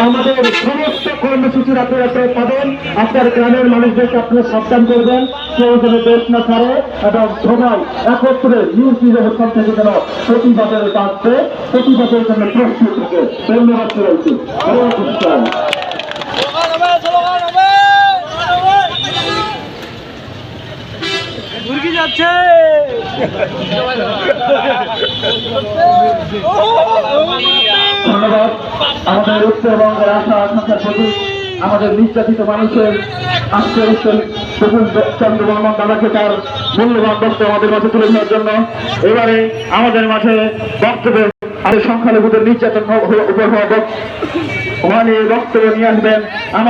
আমাদের সমস্ত কর্মসূচির আপনারা আপনারা পাবেন। আপনার গ্রামের মানুষদেরকে আপনারা সাবধান করবেন। কেউ যেন দেশ না ছাড়ে এবং সবাই একত্রে নিউজ নির্বাচন থেকে যেন প্রতিবাদের কাজকে প্রতিবাদের জন্য প্রস্তুত থাকে। ধন্যবাদ রয়েছে মুরগি যাচ্ছে। ধন্যবাদ আমাদের উত্তরবঙ্গের আশা আকাঙ্ক্ষার প্রতি আমাদের নির্যাতিত মানুষের চন্দ্র মোহাম্মদ দাদাকে তার মূল্যবান বক্তব্য আমাদের মাঝে তুলে ধরার জন্য এবারে আমাদের মাঝে বক্তব্য, আমাদের সংখ্যালঘুদের নির্যাতন বক্তব্য বক্তব্য নিয়ে আসবেন